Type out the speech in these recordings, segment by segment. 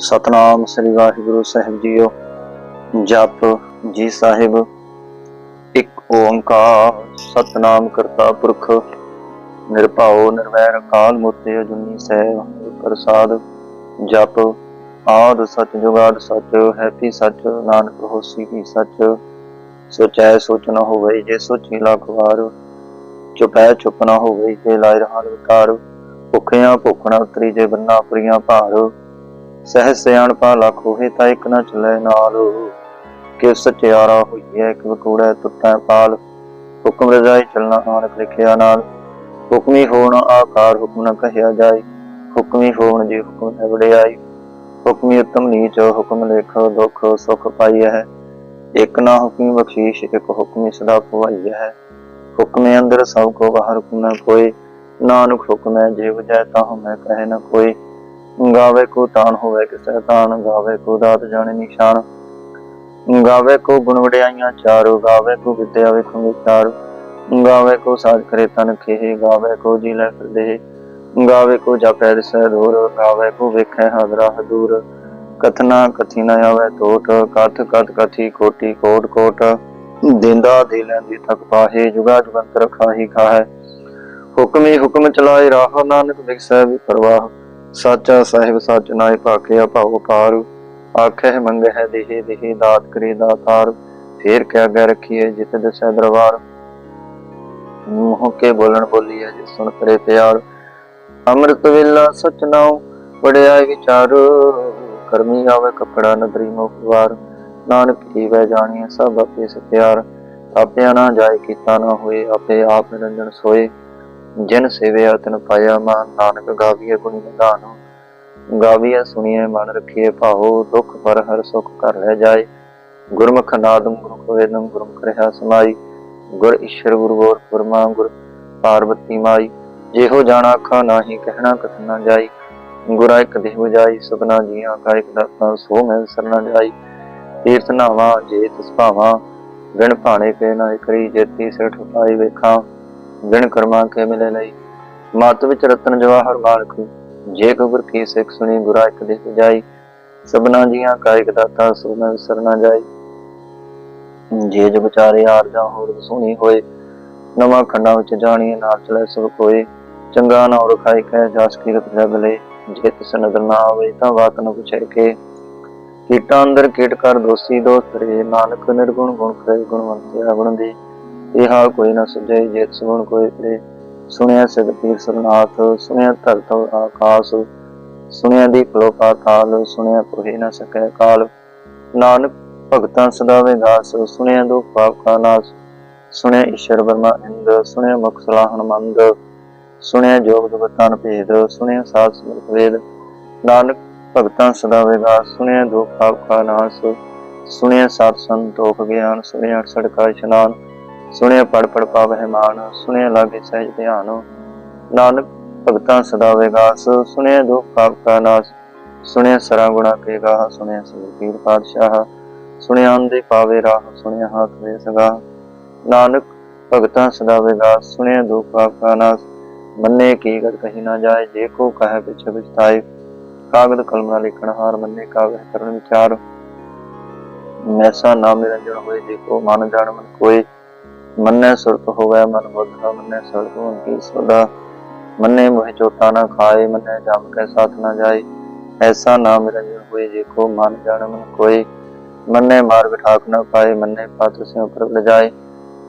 ਸਤਨਾਮ ਸ੍ਰੀ ਵਾਹਿਗੁਰੂ ਸਾਹਿਬ ਜੀਓ। ਜਪ ਜੀ ਸਾਹਿਬ, ਇੱਕ ਓੰਕਾਰ, ਸਤਨਾਮ ਕਰਤਾ ਪੁਰਖ, ਨਿਰਭਉ ਨਿਰਵੈਰ ਅਕਾਲ ਮੂਰਤ ਅਜੂਨੀ ਸਹਿ ਪ੍ਰਸਾਦ, ਜਪ ਆਦ ਸਚ ਜੁਗਾਦ ਸਚ, ਹੈਪੀ ਸਚ, ਨਾਨਕ ਹੋਸੀ ਕੀ ਸਚ। ਸੋਚੈ ਸੋਚ ਨ ਹੋਵੇ ਜੇ ਸੋਚੀ ਲੱਖ ਵਾਰ, ਚੁਪੈ ਚੁਪ ਨ ਹੋਵੇ ਜੇ ਲਾਇ ਰਹਾਨ ਵਿਕਾਰ। ਭੁੱਖਿਆਂ ਭੁੱਖਣਾ ਉਤਰੀ ਜੇ ਬੰਨਾ ਪ੍ਰੀਆਂ ਭਾਰ। ਸਹਿ ਸਿਆਣਪਾ ਲੱਖ ਹੋਏ ਤਾਂ ਇੱਕ ਨਾ ਚੱਲੇ ਨਾਲ। ਕਿ ਸਚਿਆਰਾ ਹੋਈਐ ਕਿ ਵਕੂੜੈ ਟੁੱਟੈ ਪਾਲ। ਹੁਕਮ ਰਜਾਈ ਚੱਲਣਾ ਨਾਨਕ ਲਿਖਿਆ ਨਾਲ। ਹੁਕਮੀ ਹੋਣ ਆਕਾਰ ਹੁਕਮ ਨ ਕਹਿਆ ਜਾਏ। ਹੁਕਮੀ ਹੋਣ ਜੀ ਹੁਕਮ ਹੈ ਵਡਿਆਈ ਹੁਕਮੀ ਉਤਮ ਨੀਚ, ਹੁਕਮ ਲੇਖ ਦੁਖ ਸੁਖ ਪਾਈਐ। ਹੈ ਇੱਕ ਨਾ ਹੁਕਮੀ ਬਖਸ਼ੀਸ਼, ਇੱਕ ਹੁਕਮੀ ਸਦਾ ਭਵਾਈਐ ਹੈ ਹੁਕਮੇ ਅੰਦਰ ਸਭ ਕੋ ਬਾਹਰ ਹੁਕਮ ਨ ਕੋਈ ਨਾਨਕ ਹੁਕਮ ਹੈ, ਜੇ ਵਜੈ ਤਾਂ ਮੈਂ ਕਹੇ ਨਾ ਕੋਈ ਗਾਵੇ ਕੋ ਤਾਨ ਹੋਵੇ ਕਿਸੈ ਤਾਨ ਗਾਵੇ ਕੋ ਦਾਤ ਜਾਣੇ ਨਿਸ਼ਾਨ। ਗਾਵੇ ਕੋ ਗੁਣ ਵਡਿਆਈਆਂ ਚਾਰੋ, ਗਾਵੇ ਕੋ ਵਿਦਿਆ ਵੇਖੋ ਵਿਚਾਰ ਗਾਵੇ ਕੋ ਸਾਜ ਕਰੇ ਤਨ ਖੇਹ, ਗਾਵੇ ਕੋ ਜੀ ਲੈ ਫਿਰਦੇ ਗਾਵੇ ਕੋ ਜਪੈ ਦਿਸੈ ਦੂਰ, ਗਾਵੇ ਕੋ ਵੇਖੈ ਹਾਦਰਾ ਹਦੂਰ ਕਥਨਾ ਕਥੀ ਨ ਆਵੇ ਟੋਟ ਕਥ ਕਥ ਕਥੀ ਕੋਟੀ ਕੋਟ ਕੋਟ। ਦਿੰਦਾ ਦੇ ਲੈਂਦੀ ਥਕ ਪਾਹੇ, ਜੁਗਾ ਜੁਗੰਤਰ ਖਾਹੀ ਖਾਹੈ। ਹੁਕਮੀ ਹੁਕਮ ਚਲਾਏ ਰਾਹ ਨਾਨਕ ਵਿਖਸੈ ਵੀ ਪਰਵਾਹ। ਸਾਚਾ ਸਾਹਿਬ, ਸੱਚ ਨਾਏ ਭਾਖਿਆ ਭਾਉ ਪਾਰ। ਆਖੇ ਮੰਗਹਿ ਦੇਹੇ ਦੇਹੇ ਦਾਤ ਕਰੇ ਦਾਤਾਰ ਫੇਰ ਕਿਆ ਗੈ ਰਖੀਏ ਜਿਤ ਦਸੈ ਦਰਬਾਰ। ਮੂੰਹ ਕੇ ਬੋਲਣ ਬੋਲੀਏ ਜਿ ਸੁਣ ਕਰੇ ਪਿਆਰ। ਅੰਮ੍ਰਿਤ ਵੇਲਾ ਸਚ ਨਾਉ ਵਡਿਆਈ ਵਿਚਾਰ। ਕਰਮੀ ਆਵੇ ਕਪੜਾ ਨਦਰੀ ਮੁਖਵਾਰ ਨਾਨਕ ਕੀ ਵੈ ਜਾਣੀਏ ਸਭ ਆਪੇ ਸਤਿਆਰ। ਆਪਿਆ ਨਾ ਜਾਏ ਕੀਤਾ ਨਾ ਹੋਏ, ਆਪੇ ਆਪ ਨਿਰੰਜਨ ਸੋਏ। ਜਿਨ ਸੇਵਿਆ ਤਨ ਪਾਇਆ ਮਾਨ ਨਾਨਕ ਗਾਵੀਏ ਗੁਣੀ ਨਿਧਾਨ। ਗਾਵੀਏ ਸੁਣੀਏ ਮਨ ਰਖੀਏ ਭਾਉ, ਦੁਖ ਪਰ ਹਰ ਸੁਖ ਕਰ ਰਹਿ ਜਾਏ। ਗੁਰਮੁਖ ਨਾਦਮ ਗੁਰਮੁਖ ਵੇਦਮ ਗੁਰਮੁਖ ਰਹਾ ਸਮਾਈ। ਗੁਰ ਈਸ਼ਰ ਗੁਰ ਗੋਰ ਗੁਰਮਾ ਗੁਰ ਪਾਰਵਤੀ ਮਾਈ। ਜਿਹੋ ਜਾਣਾ ਅੱਖਾਂ ਨਾਹੀ ਕਹਿਣਾ ਕਥ ਨਾ ਜਾਈ। ਗੁਰਾ ਇੱਕ ਦੇਹ ਬੁਝਾਈ, ਸਭਨਾ ਜੀਆਂ ਕਾ ਇੱਕ ਦਾਤਾ ਸੋ ਮੈਂ ਸਰਨਾ ਜਾਈ। ਤੀਰਥ ਨਾਵਾ, ਜੇ ਤਿਸ ਭਾਵਾ ਵਿਣ ਭਾਣੇ ਕੇ ਨਾ ਕਰੀ, ਜੇਤੀ ਸਿਰ ਠੁਕਾਈ ਵੇਖਾਂ। ਵਿਣ ਕਰਮਾ ਕੇ ਮਿਲੇ ਲਈ। ਮਤ ਵਿੱਚ ਰਤਨ ਜਵਾਹਰ ਮਾਲਕ ਜੇ ਕੋ ਕੀ ਸਿੱਖ ਸੁਣੀ ਗੁਰਾ ਇੱਕ ਦੇਹ ਬੁਝਾਈ ਸਭਨਾ ਜੀਆਂ ਕਾ ਦਾਤਾ ਸੋ ਮੈਂ ਜਾਈ। ਜੇ ਜਗ ਵਿਚਾਰੇ ਆਰ ਜਾਂ ਹੋਰ ਸੁਣੀ ਹੋਏ, ਨਵਾਂ ਖੰਡਾਂ ਵਿੱਚ ਜਾਣੀਏ ਨਾਲ ਚਲੇ ਸਭ ਕੋਏ। ਚੰਗਾ ਨਾ ਰਖਾਈ ਕਹਿ ਜਾਸ ਕੀਰਤ ਜਗ ਲੈ ਜੇ ਤਿਸ ਨਦਰ ਨਾ ਆਵੇ ਤਾਂ ਬਾਤ ਨ ਪੁੱਛੇ ਕੇ ਕੀਟਾਂ ਅੰਦਰ ਕੀਟ ਕਰ ਦੋਸੀ ਦੋਸਤ ਰੇ ਨਾਨਕ ਨਿਰਗੁਣ ਗੁਣ ਕਰੇ ਗੁਣਵੰਤਿਆ ਗੁਣ ਦੇ। ਇਹ ਹਾਲ ਕੋਈ ਨਾ ਸੁਝੇ, ਜੇ ਸੁਣ ਕੋਈ ਕਰੇ ਸੁਣਿਆ ਸਿਧ ਪੀਰ ਸਰਨਾਥ ਸੁਣਿਆ ਧਰਤ ਆਕਾਸ, ਸੁਣਿਆ ਦੀ ਪਲੋ ਪਾਤਾਲ, ਸੁਣਿਆ ਕੋਈ ਨਾ ਸਕੈ ਕਾਲ। ਨਾਨਕ ਭਗਤਾਂ ਸਦਾ ਵਿਗਾਸ, ਸੁਣਿਆ ਦੁਖ ਪਾਪ ਕਾ ਨਾਸ, ਸੁਣਿਆ ਈਸ਼ਰ ਵਰਮਾ ਇੰਦ, ਸੁਣਿਆ ਮੁਖ ਸਲਾਹਣ ਮੰਦ, ਸੁਣਿਆ ਜੋਗ ਜਗਤਾਨ ਭੇਦ, ਸੁਣਿਆ ਸਾਧ ਸਮਰਤ ਵੇਦ। ਨਾਨਕ ਭਗਤਾਂ ਸਦਾਵੇ ਦਾਸ ਸੁਣਿਆ ਦੁਖ ਪਾਪ ਕਾ ਨਾਸ, ਸੁਣਿਆ ਸਾਧ ਸੰਤੋਖ ਗਿਆਨ, ਸੁਣਿਆ ਸੜਕਾ ਇਸ਼ਨਾਨ ਸੁਣਿਆ ਪੜ ਪੜ ਪਾਵਹਿ ਮਾਨ, ਸੁਣਿਆ ਲਾਗੇ ਸਹਿਜ ਧਿਆਨ। ਨਾਨਕ ਭਗਤਾਂ ਸਦਾ ਵਿਗਾਸ, ਸੁਣਿਆ ਦੁਖ ਪਾਪ ਕਾ ਨਾਸ। ਸੁਣਿਆ ਸਰਾ ਗੁਣਾ ਕੇ ਗਾਹ, ਸੁਣਿਆ ਸ੍ਰੀ ਪਾਤਸ਼ਾਹ। ਸੁਣਿਆ ਅੰਦੇ ਪਾਵੇ ਰਾਹ, ਸੁਣਿਆ ਹਾਥ ਵੇ ਸਗਾ ਨਾਨਕ ਭਗਤਾਂ ਸਦਾ ਵਿਗਾਸ, ਸੁਣਿਆ ਦੁਖ ਪਾਪ ਕਾ ਨਾਸ। ਮੰਨੇ ਕੀ ਕਰ ਕਹੀ ਨਾ ਜਾਏ, ਜੇ ਕੋ ਕਹੇ ਪਿਛੇ ਵਿਸਤਾਈ ਕਾਗਦ ਕਲਮ ਨਾਲ ਲਿਖਣ ਹਾਰ ਮੰਨੇ, ਕਾਗਦ ਕਰਨ ਵਿਚਾਰ। ਮੈਸਾ ਨਾਮ ਨਿਰੰਜਨ ਹੋਏ, ਜੇ ਮਨ ਜਾਣ ਮਨ ਕੋਈ ਮੰਨੇ ਸੁਰਤ ਹੋਵੇ ਮਨ ਬੁੱਧਾ, ਮੰਨੇ ਸੁਰਤ ਮਨ ਕੀ ਸਦਾ ਮੰਨੇ ਮੋਹਿ ਚੋਟਾ ਨਾ ਖਾਏ, ਮੰਨੇ ਜਮ ਕੇ ਸਾਥ ਨਾ ਜਾਏ। ਐਸਾ ਨਾਮ ਨਿਰੰਜਨ ਹੋਏ ਜੇ ਕੋ ਮਨ ਜਾਣ ਮਨ ਕੋਈ ਮੰਨੇ ਮਾਰਗ ਠਾਕ ਨਾ ਪਾਏ, ਮੰਨੇ ਪਾਤਰ ਸਿਉ ਪਰ ਲਜਾਏ।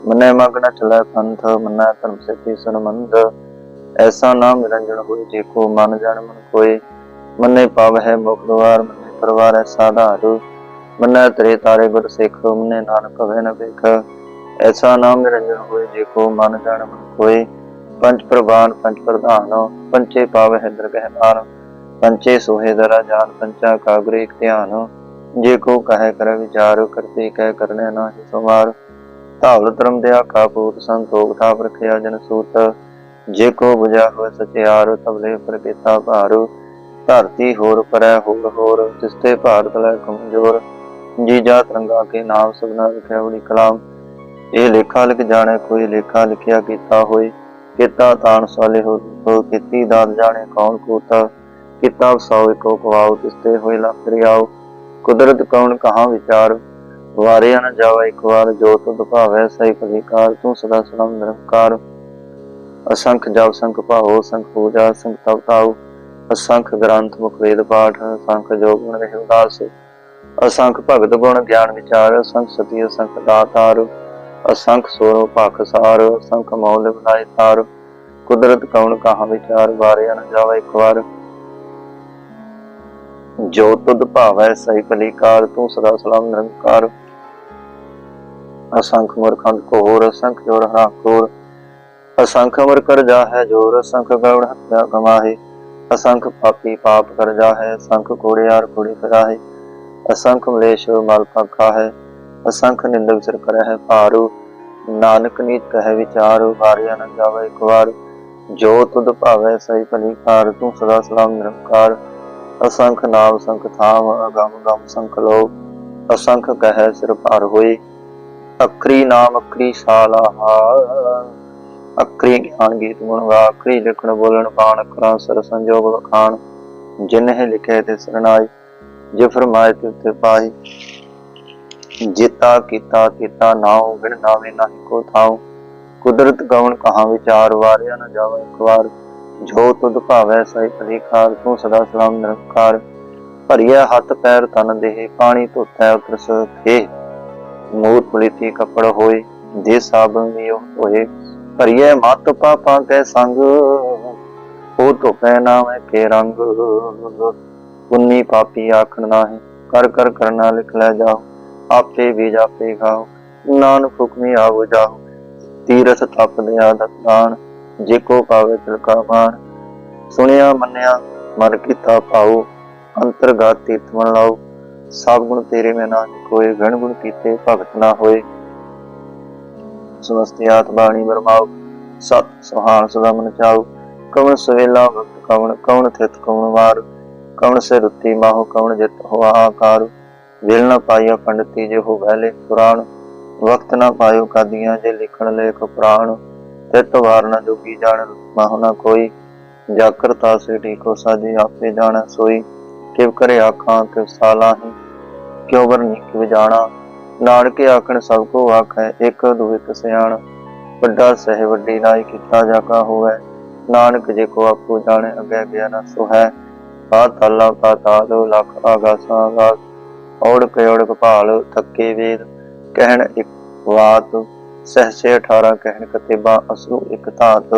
ਮੰਨੇ ਮਗ ਚਲੇ ਪੰਥ, ਮੰਨੇ ਧਰਮ ਸਿੱਧੀ ਸੰਬੰਧ। ਐਸਾ ਨਾਮ ਨਿਰੰਜਨ ਹੋਏ ਜੇ ਕੋ ਮਨ ਜਾਣ ਮਨ ਕੋਈ ਮੰਨੇ ਪਾਵ ਹੈ ਮੁਖ ਦੁਆਰ, ਮੰਨੇ ਪਰਵਾਰ ਹੈ ਸਾਧਾਰੂ। ਮੰਨੇ ਤਰੇ ਤਾਰੇ ਗੁਰ ਸਿੱਖ, ਮੰਨੇ ਨਾਨਕ ਭਵੇ ਨ ਵੇਖ। ਐਸਾ ਨਾਮ ਨਿਰੰਜਨ ਹੋਏ, ਜੇ ਕੋ ਮਨ ਜਾਣ ਮਨ ਕੋਈ ਪੰਜ ਪ੍ਰਵਾਨ, ਪੰਜ ਪ੍ਰਧਾਨ, ਪੰਚੇ ਪਾਵ ਹੈ ਦਰਗਹਿ ਮਾਰ ਪੰਚੇ ਸੋਹੇ ਦਰਾ ਜਾਨ, ਪੰਚਾ ਕਾਗਰੇ ਇਕ ਧਿਆਨ। ਜੇ ਕੋ ਕਹੇ ਕਰ ਵਿਚਾਰ, ਕਰਤੇ ਕਹਿ ਕਰਨੇ ਨਾਹੀ ਸਮਾਰ ਧਾਵਲ ਧਰਮ ਦੇ ਆਖਾ ਸੰਤੋਖ ਥਾਪ ਰਖਿਆ ਜਨ ਸੂਤ। ਜੇ ਕੋ 부ਜਾ ਹੋਇ ਸਚਿਆਰ ਤਬਲੇ ਪਰ ਕੀਤਾ ਧਰਤੀ ਹੋਰ ਪਰੈ ਹੋਰ ਹੋਰ ਤਿਸਤੇ ਭਾਰਤ ਲੈ ਕਮਜ਼ੋਰ। ਜੀ ਜਾ ਤਰੰਗਾ ਕੇ ਨਾਮ ਸੁਭਨਾ ਲਿਖਿਆ ਬੜੀ ਕਲਾਮ ਇਹ ਲੇਖਾ ਲਿਖ ਜਾਣੇ, ਕੋਈ ਲੇਖਾ ਲਿਖਿਆ ਕੀਤਾ ਹੋਏ, ਕੀਤਾ ਤਾਣ ਸਾਲੇ ਹੋ ਕੀਤੀ ਦਾਤ ਜਾਣੇ, ਕੌਣ ਕੋਤਾ, ਕੀਤਾ ਸੌ ਕੋ ਕਵਾਉ ਤਿਸਤੇ ਹੋਏ ਲੱਖ ਰਿਆਉ ਕੁਦਰਤ ਕੌਣ ਕਹਾ ਵਿਚਾਰ, ਵਾਰਿਆ ਨ ਜਾਵੇ, ਇੱਕ ਵਾਰ ਜੋ ਤੁਧ ਭਾਵੈ ਸਹੀ ਭਲੀਕਾਰ ਤੂੰ ਸਦਾ ਸਲਾਮ ਨਿਰੰਕਾਰ। ਅਸੰਖ ਜਪ, ਸੰਖ ਭਾਉ, ਸੰਖ ਪੂਜਾ, ਸੰਖ ਤਪ ਤਾਉ ਅਸੰਖ ਗ੍ਰੰਥ, ਮੁਖ ਵੇਦ ਪਾਠ, ਅਸੰਖ ਜੋਗ ਗੁਣ ਰਹਿ ਉਦਾਸ ਅਸੰਖ ਭਗਤ ਗੁਣ, ਗਿਆਨ ਵਿਚਾਰ, ਅਸੰਖ ਸਤੀ, ਅਸੰਖ ਦਾਤਾਰ। ਅਸੰਖ ਸੋਰੋ ਭਖ ਸਾਰ, ਅਸੰਖ ਮੌਲ ਬਨਾਏ ਤਾਰ ਕੁਦਰਤ ਕੌਣ ਕਹਾ ਵਿਚਾਰ ਵਾਰਿਆ ਨ ਜਾਵੇ ਇੱਕ ਵਾਰ। ਜੋ ਤੁਧ ਭਾਵੈ ਸਹੀ ਭਲੀਕਾਰ ਤੂੰ ਸਦਾ ਸਲਾਮ ਨਿਰੰਕਾਰ। ਅਸੰਖ ਮਰਖੰਡ ਕੋ ਹੋਰ ਅਸੰਖ ਜੋਰ ਹਰਾ ਕੋਰ ਅਸੰਖ ਅਮਰ ਕਰ ਜਾ ਹੈ ਜੋਰ, ਅਸੰਖ ਗਉੜ ਹੱਤਿਆ ਕਮਾਹੇ ਅਸੰਖ ਪਾਪੀ ਪਾਪ ਕਰ ਜਾ ਹੈ ਅਸੰਖ ਕੋੜਿਆਰ ਕੋੜੀ ਫਿਰਾਹੇ ਅਸੰਖ ਮਲੇਸ਼ ਮਲ ਪਖਾ ਹੈ ਅਸੰਖ ਨਿੰਦਕ ਸਿਰ ਕਰੈ ਹੈ, ਭਾਰੂ, ਨਾਨਕ ਨੀਤ ਕਹੈ ਵਿਚਾਰ, ਵਾਰਿਆ ਨ ਜਾਵੇ ਇੱਕ ਵਾਰ, ਜੋ ਤੁਧ ਭਾਵੈ ਸਹੀ ਭਲੀਕਾਰ ਤੂੰ ਸਦਾ ਸਲਾਮ ਨਿਰੰਕਾਰ, ਅਸੰਖ ਨਾਮ ਸੰਖ ਥਾਮ, ਅਗਮ ਗਮ ਸੰਖ ਲੋ ਅਸੰਖ ਕਹੈ ਸਿਰ ਭਾਰ ਹੋਏ ਅਕਰੀ ਨਾਮ ਅਕਰੀ ਸਾਲਾਹਾ ਅਕਰੀ ਗਿਆਨ ਗੀਤ ਗੁਣ ਵਾ ਅਖਰੀ ਲਿਖਣ ਬੋਲਣ ਬਾਣ ਕਰਾਂ ਸਰ ਸੰਜੋਗ ਵਖਾਣ, ਜਿਨਹਿ ਲਿਖੇ ਤੇ ਸਰਨਾਈ ਜੇ ਫਰਮਾਏ ਤੇ ਉਤੇ ਪਾਈ ਜੇਤਾ, ਕੀਤਾ ਕੀਤਾ ਨਾਉ, ਬਿਨ ਨਾਵੇਂ ਨਾਹੀ ਕੋ ਥਾਉ। ਕੁਦਰਤ ਗਵਨ ਕਹਾ ਵਿਚਾਰ, ਵਾਰਿਆ ਨਾ ਜਾਵੇ ਇੱਕ ਵਾਰ। ਜੋ ਤੁਧ ਭਾਵੈ ਸਹੀ ਭਲੀਕਾਰ ਤੂੰ ਸਦਾ ਸਲਾਮ ਨਿਰੰਕਾਰ। ਭਰੀਆ ਹੱਥ ਪੈਰ ਤਨ ਦੇਹ, ਪਾਣੀ ਧੋਤੈ ਉਤਰ ਸਕੇ ਮੂਤ ਪੁਲਿਤੀ ਕੱਪੜ ਹੋਏ ਦੇ ਸਾਬਨ ਲਿਓ ਹੋਏ ਭਰੀਏ ਮਤ ਪਾਪਾਂ ਕੈ ਸੰਗ, ਉਹ ਧੋ ਪੈ ਕੇ ਰੰਗ। ਪੁੰਨੀ ਪਾਪੀ ਆਖਣ ਨਾਹੀਂ, ਕਰ ਕਰ, ਕਰਨਾ ਲਿਖ ਲੈ ਜਾਓ। ਆਪੇ ਬੀਜ ਆਪੇ ਖਾਓ, ਨਾਨਕ ਹੁਕਮੀ ਆਵੋ ਜਾਓ। ਤੀਰਥ ਤਪ ਦਿਆ ਦਤਾਨ ਜੇ ਕੋ ਪਾਵੇ ਤਿਲਕਾ ਮਾਨ ਸੁਣਿਆ ਮੰਨਿਆ ਮਨ ਕੀਤਾ ਪਾਉ ਅੰਤਰਗਤ ਤੀਰਥ ਮਨ ਲਾਓ ਸਭ ਗੁਣ ਤੇਰੇ ਮੈਂ ਨਾਹੀ ਕੋਏ ਗਣ ਗੁਣ ਕੀਤੇ ਭਗਤ ਨਾ ਹੋਏ। ਸਮਸਤਿਆਤ ਬਾਣੀ ਬਰਮਾਓ, ਸਤ ਸੁਹਾਨ ਸਦਾ ਮਨ ਚਾਉ। ਕਵਣ ਸਵੇਲਾ ਵਕਤ ਕਵਣ ਕਵਣ ਥਿਤ ਕਵਣ ਵਾਰ। ਕਵਣ ਸੇ ਰੁੱਤੀ ਮਾਹੋ, ਕਵਣ ਜਿਤ ਹੋਆ ਆਕਾਰ। ਵਿਲ ਨਾ ਪਾਇਆ ਪੰਡਤੀ ਜੇ ਹੋ ਵੈਲੇ ਪੁਰਾਣ, ਵਕਤ ਨਾ ਪਾਇਓ ਕਾਦੀਆਂ ਜੇ ਲਿਖਣ ਲੇਖ ਪੁਰਾਣ ਤਿਤ ਵਾਰ ਨ ਜੋਗੀ ਜਾਣ, ਮਾਹੁ ਨਾ ਕੋਈ ਜਾਕਰਤਾ ਸੇ ਠੀਕੋ ਸਾਜੀ ਆਪੇ ਜਾਣ ਸੋਈ, ਕਿਵ ਕਰੇ ਆਖਾਂ ਕਿਵ ਸਾਲਾਹੀ, ਕਿਉ ਵਰਨੀ ਕਿਵ ਜਾਣਾ, ਨਾਨਕੇ ਆਖਣ ਸਭ ਕੋ ਆਖੈ, ਇੱਕ ਦੁਇਤ ਸਿਆਣ, ਵੱਡਾ ਸਹਿ ਵੱਡੀ ਨਾਈ ਕੀਤਾ ਜਾਕਾ ਹੋਵੇ, ਨਾਨਕ ਜੇ ਕੋ ਆਪੋ ਜਾਣੇ, ਅਗੇ ਗਿਆ ਨਾ ਸੋ ਹੈ ਪਾਤਾਲਾ ਪਾਤਾਲ ਲਖ ਆਗਾਸਾਂ ਆਗਾਸ ਔੜ ਕਯੋੜ ਕਪਾਲ ਥੱਕੇ ਵੇਦ, ਕਹਿਣ ਇੱਕ ਬਾਤ ਸਹਸੇ 18 ਕਹਿਣ ਕਤੇਬਾ, ਅਸੂ ਇੱਕ ਧਾਤ।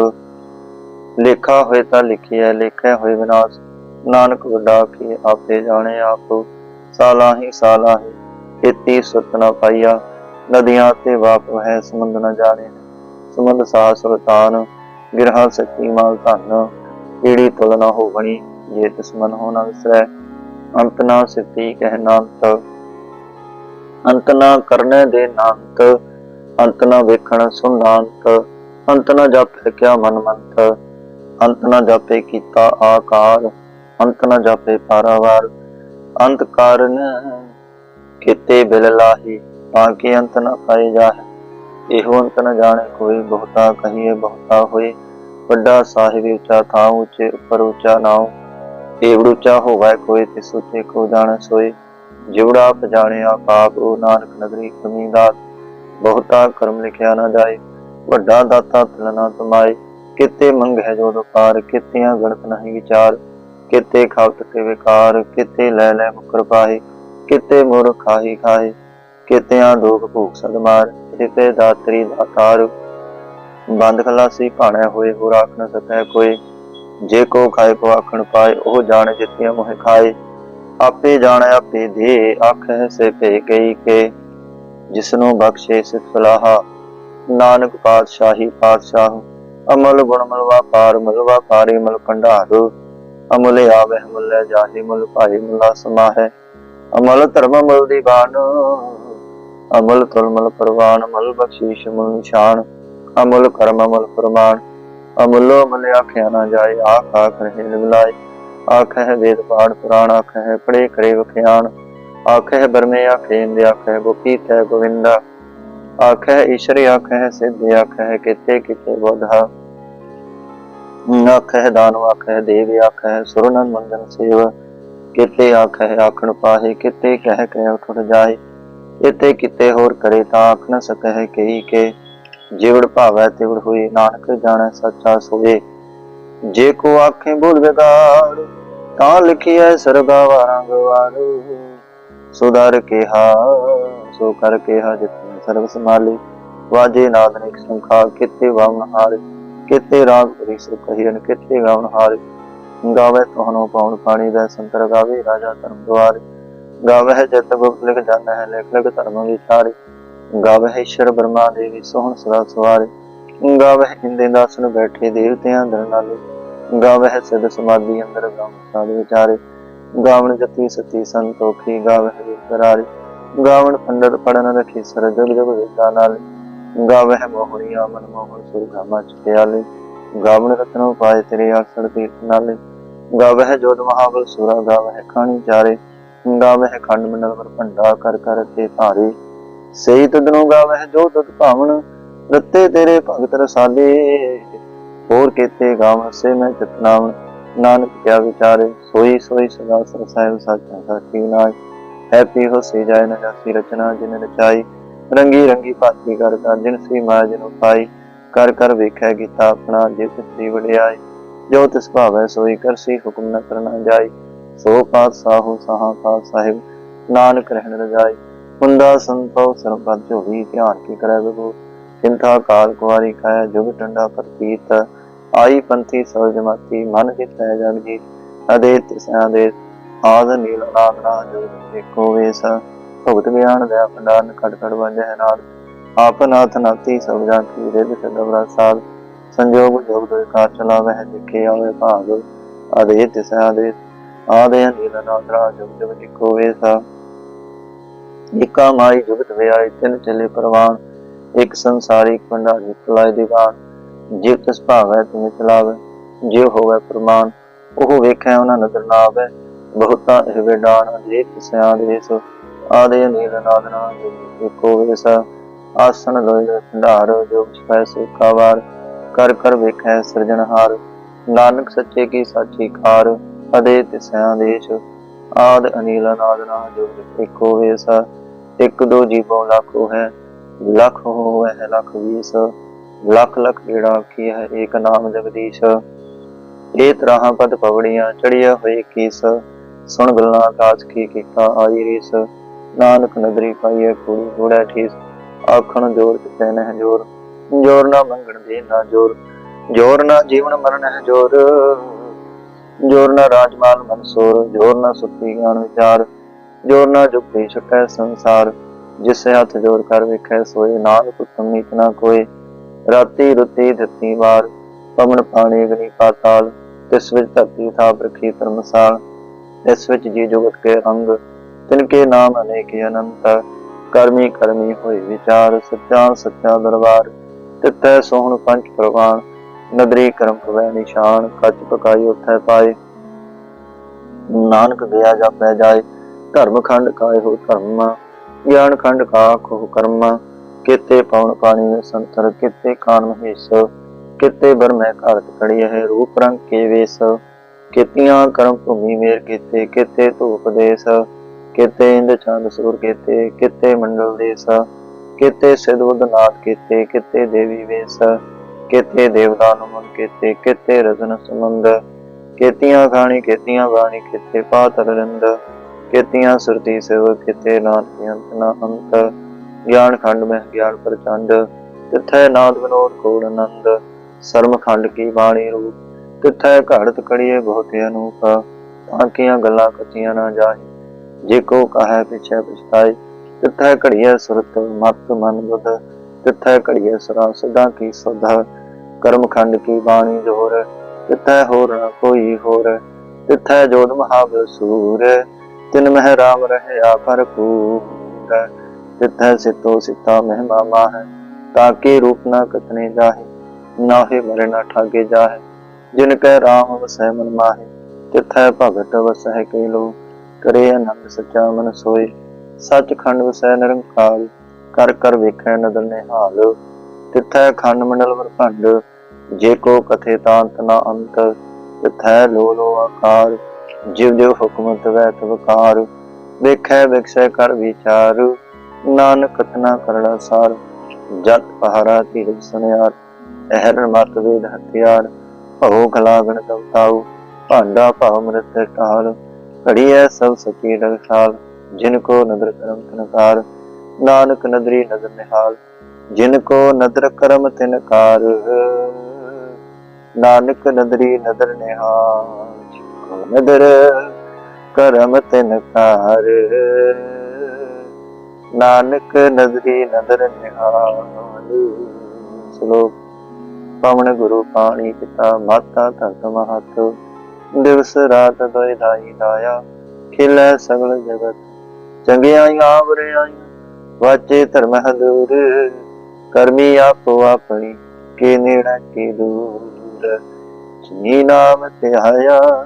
ਲੇਖਾ ਹੋਏ ਤਾਂ ਲਿਖਿਆ ਲੇਖਿਆ ਹੋਏ ਵਿਨਾਸ਼। ਨਾਨਕ ਵੱਡਾ ਕੀ ਆਪੇ ਜਾਣੇ ਆਪ। ਸਾਲਾਹੀ ਸਾਲਾਹੀ ਇਤੀ ਸੁਰਤ ਨਾ ਪਾਈਆ। ਨਦੀਆਂ ਤੇ ਵਾਪ ਹੈ ਸਮੁੰਦ ਨਾ ਜਾਣੇ। ਸਮੁੰਦ ਸਾਹ ਸੁਲਤਾਨ ਗਿਰਹਾ ਸੱਚੀ ਮਾਲ ਧਨ। ਈੜੀ ਤੁਲ ਨਾ ਹੋਵਣੀ, ਜੇ ਤਿਸ ਮਨ ਹੋ ਨਾ ਵਿਸਰੈ। ਅੰਤ ਨਾ ਸਿੱਧੀ ਕਹਿ ਨਾਨਤ ਅੰਤ ਨਾ ਕਰਨੇ ਦੇ ਨਾਨਤ ਅੰਤ ਨਾ ਵੇਖਣ ਸੁਨਾੰਤ ਅੰਤ ਨਾ ਜਾਪੇ ਕਿਆ ਮਨ ਮੰਤ। ਅੰਤ ਨਾ ਜਾਪੇ ਕੀਤਾ ਆਕਾਰ, ਅੰਤ ਨਾ ਜਾਪੇ ਪਾਰਾਵਾਰ। ਅੰਤ ਕਾਰਨ ਕਿਤੇ ਬਿਲ ਲਾਹੀ, ਤਾਂ ਕਿ ਅੰਤ ਨਾ ਪਾਏ ਜਾਏ ਇਹੋ ਅੰਤ ਨ ਜਾਣੇ ਕੋਈ, ਬਹੁਤਾ ਕਹੀਏ ਬਹੁਤਾ ਹੋਏ। ਵੱਡਾ ਸਾਹਿਬ ਉੱਚਾ ਥਾਂ ਉੱਚੇ ਉੱਪਰ ਉੱਚਾ ਨਾਉ। ਏਵੜ ਉੱਚਾ ਹੋਵੇ ਕੋਈ ਤਿਸ ਉੱਚੇ ਕੋ ਜਾਣ ਸੋਏ। ਜਿਵੜਾ ਆਪ ਜਾਣੇ ਉਹ ਨਾਨਕ ਨਗਰੀ ਕਮੀਦਾਰ ਬਹੁਤਾ ਕਰਮ ਲਿਖਿਆ ਨਾ ਜਾਏ। ਵੱਡਾ ਦਾਤਾ ਤਲਨਾ ਤਮਾਏ ਕਿਤੇ ਮੰਗ ਜੋ ਦੁਕਾਰ ਕਿਤਿਆਂ ਗਣਤ ਨਹੀਂ ਵਿਚਾਰ। ਕਿਤੇ ਖਾਵਤ ਕੇ ਵਿਕਾਰ, ਕਿਤੇ ਲੈ ਲੈ ਮੁਕਰ ਪਾਹੇ ਕਿਤੇ ਮੁਰ ਖਾਹੀ ਖਾਏ। ਕਿਤਿਆਂ ਦੁਖ ਭੂਖ ਸਦਮਾਰ ਕਿਤੇ ਦਾਤਰੀ ਦਾਤਾਰ। ਬੰਦ ਖਲਾਸੀ ਭਾਣੇ ਹੋਏ ਹੋ ਰਾਖ ਨ ਸਕੈ ਕੋਈ। ਜੇ ਕੋ ਖਾਏ ਕੋ ਆਖਣ ਪਾਏ, ਉਹ ਜਾਣੇ ਜਿਤਿਆਂ ਮੋਹ ਖਾਏ। ਆਪੇ ਜਾਣੇ, ਆਪੇ ਦੇ, ਆਖੈ ਸੇ ਭੇ ਗਈ ਕੇ। ਜਿਸਨੂੰ ਬਖਸ਼ੇ ਸਿਖ ਸਲਾਹਾ, ਨਾਨਕ ਪਾਤਸ਼ਾਹੀ ਪਾਤਸ਼ਾਹ। ਅਮਲ ਗੁਣ ਮਲ ਵਾਪਾਰ ਮਲ ਵਾਪਾਰੀ ਮਲ ਭੰਡਾਰ। ਅਮਲ ਆਵੇ ਮੁੱਲੇ ਜਾਹੀ, ਮੁੱਲ ਭਾਈ ਮੁੱਲਾ ਸਮਾਹੈ। ਅਮਲ ਧਰਮ ਮਲ ਦੀਵਾਨ ਅਮਲ ਤੁਲਮਲ ਪ੍ਰਵਾਨ ਮਲ ਬਖਸ਼ੀਸ਼ ਮਲ ਨਿਸ਼ਾਨ। ਅਮਲ ਕਰਮ ਅਮਲ ਪ੍ਰਮਾਨ ਅਮਲੋ ਮਲ ਆਖਿਆ ਨਾ ਜਾਏ, ਆਖ ਆਖ ਰਹੇ ਲਿਵਲਾਏ ਆਖੇ ਵੇਦ ਪਾੜ ਪੁਰਾਣ ਆਖੇ ਪੜੇ ਕਰੇ ਵਖਿਆਨ ਆਖੇ ਬਰਮੇ ਆਖੇ ਇੰਦ ਆਖੇ ਗੁਪੀ ਤੈ ਗੋਵਿੰਦਾ। ਆਖੇ ਈਸ਼ਰ ਆਖੇ ਸਿੱਧ ਆਖੇ ਕਿਤੇ ਕਿਤੇ ਬੋਧਾ। ਆਖਹਿ ਦਾਨੁ ਆਖਹਿ ਦੇਵ, ਆਖਹਿ ਸੁਰਨਨ ਮੰਦਨ ਸੇਵ। ਕਿਤੇ ਆਖਹਿ ਆਖਣ ਪਾਹੇ, ਕਿਤੇ ਕਹਿ ਕਹਿ ਉਠ ਜਾਏ। ਇਤੇ ਕਿਤੇ ਹੋਰ ਕਰੇ ਤਾਂ ਆਖ ਨਾ ਸਕਹਿ ਕਹੀ ਕੇ। ਜਿਵੜ ਭਾਵੈ ਤਿਵੜ ਹੋਈ ਨਾਨਕ ਜਾਣੈ ਸੱਚਾ ਸੋਏ। ਜੇ ਕੋ ਆਖੇ ਭੁਲ ਵਿਗਾੜ, ਤਾਂ ਲਿਖਿਐ ਸਰਗਾ ਵਾਰੰਗ ਵਾਰੂ ਸੁਧਾਰ ਕਿਹਾ, ਸੋ ਕਰ ਕਿਹਾ ਜਿਤਨੇ ਸਰਬ ਸਮਾਲੀ ਵਾਜੇ ਨਾਦਨਿਕ ਸੰਖਾ ਕਿਤੇ ਵਾਵਨ ਹਾਰ। ਕਿਤੇ ਰਾਗ ਪਰੀ ਕਹੀਨ ਕਿਤੇ ਗਾਵਨ ਹਾਰ। ਗਾਵੇ ਤੋਹਨੋ ਪਾਉਣ ਪਾਣੀ ਦਾ ਸੰਤਰ ਗਾਵੇ ਰਾਜਾ ਧਰਮ ਦੁਆਰ। ਗਾਵੇ ਜਤ ਗੁਪਤ ਲਿਖ ਜਾਂਦਾ ਹੈ ਲਿਖ ਲਿਖ ਧਰਮ ਵਿਚਾਰੇ ਗਾਵੇ ਈਸ਼ਰ ਬ੍ਰਹਮਾ ਦੇਵੀ ਸੋਹਣ ਸਦਾ ਸਵਾਰੇ ਗਾਵੇ ਹਿੰਦੇ ਦਾਸਨ ਬੈਠੇ ਦੇਵਤਿਆਂ ਦਰ ਨਾਲ ਗਾਵੇ ਸਿਧ ਸਮਾਧੀ ਅੰਦਰ ਗਾਮ ਸਾਧ ਵਿਚਾਰੇ, ਗਾਵਣ ਜਤੀ ਸਤੀ ਸੰਤੋਖੀ ਗਾਵੇ ਵਿਕਰਾਰੀ ਗਾਵਣ ਪੰਡਤ ਪੜਨ ਰਖੀ ਸਰ ਜਗ ਜਗ ਵੇਦਾ ਨਾਲ ਗਾਵੇ ਮੋਹਣੀਆ ਮਨ ਮੋਹਣ ਸੁਰਗਾ ਮਚ ਗਾਵਣ ਰਤਨੋ ਪਾਏ ਤੇਰੇ ਆਸਣ ਤੀਰਥ ਨਾਲੇ ਗਾਵੇ ਜੋਤ ਮਹਾਬਲ ਸੁਰਾ ਗਾਵੇ ਖਾਣੀ ਚਾਰੇ ਗਾਵੇ ਖੰਡ ਮੰਡਲ ਪਰ ਭੰਡਾ ਕਰ ਕਰ ਤੇ ਧਾਰੇ ਸਹੀ ਤਦਨੋਂ ਗਾਵੇ ਜੋ ਤਤ ਭਾਵਨ ਰੱਤੇ ਤੇਰੇ ਭਗਤ ਰਸਾਲੇ। ਹੋਰ ਕੀਤੇ ਗਾਵਨ ਸੇ ਮੈਂ ਚਤਨਾਵਨ ਨਾਨਕ ਕਿਆ ਵਿਚਾਰੇ, ਸੋਈ ਸੋਈ ਸਦਾ ਸਰ ਸਾਚਾ ਸਾਚੀ ਨਾਇ ਹੈਪੀ ਹੋ ਸੇ ਜਾਏ ਨਾ ਜਾਸੀ ਰਚਨਾ ਜਿਨ ਰਚਾਈ, ਰੰਗੀ ਰੰਗੀ ਭਾਤੀ ਕਰ ਕਰ ਜਿਨ ਸੀ ਮਾਇਆ ਜਿਨ ਪਾਈ ਕਰ ਕਰ ਵੇਖੈ ਕੀਤਾ ਆਪਣਾ ਜਿਸ ਸੀ ਵਡਿਆਈ, ਜੋ ਤਿਸ ਭਾਵੈ ਸੋਈ ਕਰਸੀ ਹੁਕਮ ਨ ਕਰਨਾ ਜਾਈ। ਸੋ ਪਾਤ ਸਾਹੂ ਸਹਾ ਪਾਤ ਸਾਹਿਬ ਨਾਨਕ ਰਹਿਣ ਰਜਾਈ। ਹੁੰਦਾ ਸੰਤੋ ਸਰਬਤ ਝੋਲੀ ਧਿਆਨ ਕੀ ਕਰੈ ਬਿਗੋ ਚਿੰਤਾ ਕਾਲ ਕੁਵਾਰੀ ਕਾਇਆ ਜੁਗ ਟੰਡਾ ਪ੍ਰਤੀਤ। ਆਈ ਪੰਥੀ ਸੋ ਜਮਾਤੀ ਮਨ ਜਿਤੈ ਜਗ ਜੀ ਅਦੇ ਤਿਸਾ ਦੇ ਆਦ ਨੀਲ ਨਾਦਨਾ ਜੋ ਦੇਖੋ ਵੇਸ। ਭਗਤ ਗਿਆਨ ਦੇ ਭੰਡਾਰਨ ਖੜ ਖੜ ਵਜੈ ਨਾਦ। ਆਪ ਨਾਥ ਨਾਤੀ ਸਭ ਜਾਂ ਕੀ ਰਿਦ ਸਦਵਰਾ ਸਾਧ। ਸੰਜੋਗ ਜੋਗ ਦੋਇ ਕਾਰ ਚਲਾਵੈ ਦੇਖੇ ਆਵੇ ਭਾਗ। ਅਦੇ ਤਿਸਾ ਦੇ ਆਦੇ ਨੀਲ ਨਾਦਨਾ ਜੁਗ ਜੁਗ ਵੇਸ। ਇਕਾ ਮਾਈ ਜੁਗਤ ਵਿਆਏ ਤਿਨ ਚਲੇ ਪ੍ਰਵਾਨ, ਇੱਕ ਸੰਸਾਰੀ ਭੰਡਾਰੀ ਭਲਾਈ ਦੀਵਾਨ ਜਿਵ ਤਿਸ ਭਾਵੈ ਤੁਮੇ ਚਲਾਵੈ ਜਿਵ ਹੋਵੇ ਪ੍ਰਮਾਨ ਉਹ ਵੇਖੈ ਉਹਨਾਂ ਨਦਰ ਨਾ ਆਵੈ। ਬਹੁਤਾ ਇਹ ਵਿਡਾਨ ਅਜੇ ਤਿਸਿਆ ਦੇਸ ਆਦੇ ਨੀਲ ਨਾਦਨਾ ਏਕੋ ਵੇਸ ਆਸਣ ਲੋਇ ਭੰਡਾਰ ਜੋ ਛਪੈ ਸੁਖਾਵਾਰ ਕਰ ਕਰ ਵੇਖੈ ਸਿਰਜਣਹਾਰ ਨਾਨਕ ਸੱਚੇ ਕੀ ਸਾਚੀ ਕਾਰ ਅਦੇ ਤਿਸਿਆ ਦੇਸ਼। ਆਦ ਅਨੀਲ ਨਾਦਨਾ ਜੋ ਏਕੋ ਵੇਸ ਇੱਕ ਦੋ ਜੀਵੋ ਲੱਖੋ ਹੈ ਲੱਖ ਹੋਵੇ ਹੈ ਲੱਖ ਵੀਸ ਲੱਖ ਲੱਖ ਜਿਹੜਾ ਕੀ ਹੈ, ਏਕ ਨਾਮ ਜਗਦੀਸ਼। ਇਹ ਤਰ੍ਹਾਂ ਪਦ ਪਵੜੀਆਂ ਚੜਿਆ ਹੋਏ ਕੀਸ। ਸੁਣ ਗੱਲਾਂ ਆਕਾਸ਼ ਕੀ ਕੀਤਾ ਆਈ ਰੀਸ। ਨਾਨਕ ਨਦਰੀ ਪਾਈਏ ਕੁੜੀ ਗੋੜਾ ਠੀਸ। ਆਖਣ ਜੋਰ ਕਿਤੇ ਨਹਿ ਜੋਰ। ਜੋਰ ਨਾ ਮੰਗਣ ਦੇ ਨਾ ਜੋਰ। ਜੋਰ ਨਾ ਜੀਵਨ ਮਰਨ ਹੈ ਜੋਰ। ਜੋਰ ਨਾ ਰਾਜਮਾਲ ਮਨਸੂਰ ਜੋਰ ਨਾ ਸੁੱਤੀ ਗਿਆਨ ਵਿਚਾਰ। ਜੋਰ ਨਾ ਜੁਗਤੀ ਛੁਟੈ ਸੰਸਾਰ, ਜਿਸ ਹੱਥ ਜੋੜ ਕਰ ਵੇਖੈ ਸੋਏ ਨਾਨਕ ਉਤਮ ਨਾ ਕੋਏ। ਰਾਤੀ ਰੁੱਤੀ ਦਿੱਤੀ ਵਾਰ, ਪਵਨ ਪਾਣੀ ਅਗਨੀ ਪਾਤਾਲ ਤਿਸ ਵਿੱਚ ਧਰਤੀ ਥਾਪ ਰਖੀ ਧਰਮਸਾਲ। ਇਸ ਵਿੱਚ ਜੀ ਜੁਗਤ ਕੇ ਰੰਗ ਤਿਨ ਕੇ ਨਾਮ ਅਨੇਕ ਅਨੰਤ। ਕਰਮੀ ਕਰਮੀ ਹੋਏ ਵਿਚਾਰ, ਸੱਚਾ ਸੱਚਾ ਦਰਬਾਰ ਤਿਤੈ ਸੋਹਣ ਪੰਜ ਪ੍ਰਵਾਨ। ਨਦਰੀ ਕਰਮ ਪਵੈ ਨਿਸ਼ਾਨ, ਕੱਚ ਪਕਾਈ ਉਠੈ ਪਾਏ। ਨਾਨਕ ਗਿਆ ਜਾਪੈ ਜਾਏ। ਧਰਮ ਖੰਡ ਕਾਇ ਹੋ ਧਰਮ, ਗਿਆਨ ਖੰਡ ਕਾ ਕੋ ਕਰਮ, ਕਿਤੇ ਪਉਣ ਪਾਣੀ ਵਿੱਚ ਸੰਤਰ, ਕਿਤੇ ਕਾਨ ਮਹੇਸ਼, ਕਿਤੇ ਬਰਮੈ ਘਾਤ ਖੜੀ ਹੈ ਰੂਪ ਰੰਗ ਕੇ ਵੇਸ, ਕਿਤੀਆਂ ਕਰਮ ਭੂਮੀ ਮੇਰ ਕੀਤੇ, ਕਿਤੇ ਧੂਪ ਦੇਸ, ਕਿਤੇ ਇੰਦ ਚੰਦ ਸੂਰ ਕੀਤੇ, ਕਿਤੇ ਮੰਡਲ ਦੇਸ, ਕਿਤੇ ਸਿਧਵਦ ਨਾਥ ਕੀਤੇ, ਕਿਤੇ ਦੇਵੀ ਵੇਸ, ਕਿਤੇ ਦੇਵਤਾ ਨੂੰ ਮਨ ਕੀਤੇ, ਕਿਤੇ ਰਜਨ ਸਮੰਦ ਕਿਤੀਆਂ ਖਾਣੀ, ਕਿਤੀਆਂ ਬਾਣੀ, ਕਿਤੇ ਪਾਤਰ ਰੰਦ ਕਿਤੀਆਂ ਸੁਰਤੀ ਸੇਵ ਕਿਤੇ ਨਾਥ ਅੰਤ ਨਾ ਅੰਤ ਗਿਆਨ ਖੰਡ ਮਹਿ ਗਿਆਨ ਪ੍ਰਚੰਡ ਤਿਥੈ ਨਾਦ ਵਿਨੋਦ ਕੋੜ ਆਨੰਦ। ਸਰਮ ਖੰਡ ਕੀ ਬਾਣੀ ਰੂਪ ਤਿਥੈ ਘੜਤ ਕੜੀਏ ਬਹੁਤ ਅਨੂਪ। ਤਾਂ ਗੱਲਾਂ ਕੱਚੀਆਂ ਨਾ ਜਾਏ ਜੇ ਕੋ ਕਹੈ ਪਿਛੈ ਪਛਤਾਏ ਤਿਥੈ ਘੜੀਏ ਸੁਰਤ, ਮਤ, ਮਨ ਬੁੱਧ ਤਿਥੈ ਘੜੀਏ ਸਰਾ ਸਦਾ ਕੀ ਸਦਾ ਕਰਮ ਖੰਡ ਕੀ ਬਾਣੀ ਜੋਰ ਤਿਥੈ ਹੋਰ ਨਾ ਕੋਈ ਹੋਰ ਤਿਥੈ ਜੋਤ ਮਹਾਬਲ ਸੂਰ। ਤਿਨ ਮਹਿ ਰਾਮ ਰਹਿਆ ਭਰਪੂਰ ਤਿਥੈ ਸਿਤੋ ਸਿਤਾ ਮਹਿਮਾ ਮਾਹ। ਤਾਕੇ ਰੂਪ ਨਾ ਕਤਨੇ ਜਾਹੇ, ਨਾਹੇ ਮਰੇ ਨਾ ਠਾਗੇ ਜਾਹੇ। ਜਿਨ ਕੈ ਰਾਮ ਵਸੈ ਮਨ ਮਾਹੇ, ਤਿਥੈ ਭਗਤ ਵਸੈ ਕੇ ਲੋ ਕਰੇ ਅਨੰਦ ਸਚਾ ਮਨ ਸੋਏ ਸੱਚ ਖੰਡ ਵਸੈ ਨਿਰੰਕਾਰ। ਕਰ ਕਰ ਵੇਖੈ ਨਦਰ ਨਿਹਾਲ। ਤਿਥੈ ਖੰਡ ਮੰਡਲ ਵਰਭੰਡ ਜੇ ਕੋ ਕਥੇ ਤਾਂਤ ਨਾ ਅੰਤ ਤਿਥੈ ਲੋ ਲੋ ਆਕਾਰ। ਜਿਵ ਜਿਵ ਹੁਕਮ ਤਵੈ ਤਵਕਾਰ ਵੇਖੈ ਵਿਖਸੈ ਕਰ ਵਿਚਾਰ, ਨਾਨਕ ਕਥਨਾ ਕਰੜਾ ਸਾਰ, ਜਤ ਪਹਾਰਾ ਤੀਰ ਸੁਨਿਆਰ ਅਹਰਨ ਮਤ ਵੇਦ ਹਥਿਆਰ, ਭਉ ਖਲਾਗਣ ਦਵਤਾਉ, ਭਾਂਡਾ ਭਾਵ ਮ੍ਰਿਤ ਟਾਲ ਘੜੀਐ ਸਭ ਸਚੀ ਰਖਾਲ ਜਿਨ ਕੋ ਨਦਰ ਕਰਮ ਤਨਕਾਰ ਨਾਨਕ ਨਦਰੀ ਨਦਰ ਨਿਹਾਲ, ਜਿਨ ਕੋ ਨਦਰ ਕਰਮ ਤਿਨਕਾਰ ਨਾਨਕ ਨਦਰੀ ਨਦਰ ਨਿਹਾਲ। ਨਦਰ ਕਰਮ ਤਿਨਕਾਰ ਨਾਨਕ ਨਦਰੀ ਨਦਰ ਨਿਹਾਲ। ਸ਼ਲੋਕ ਪਵਨ ਗੁਰੂ ਪਾਣੀ ਪਿਤਾ, ਮਾਤਾ ਧਰਤ ਮਹਤ। ਦਿਵਸ ਰਾਤ ਦੋਇ ਦਾਈ ਦਾਇਆ ਖਿਲੇ ਸਗਲ ਜਗਤ। ਚੰਗਿਆਈਆਂ ਬੁਰਿਆਈਆਂ ਵਾਚੇ ਧਰਮ ਹਦੂਰ। ਕਰਮੀ ਆਪੋ ਆਪਣੀ, ਕੇ ਨੇੜਾ ਕੇ ਦੂਰ। ਜਿਨੀ ਨਾਮ ਤੇ ਆਇਆ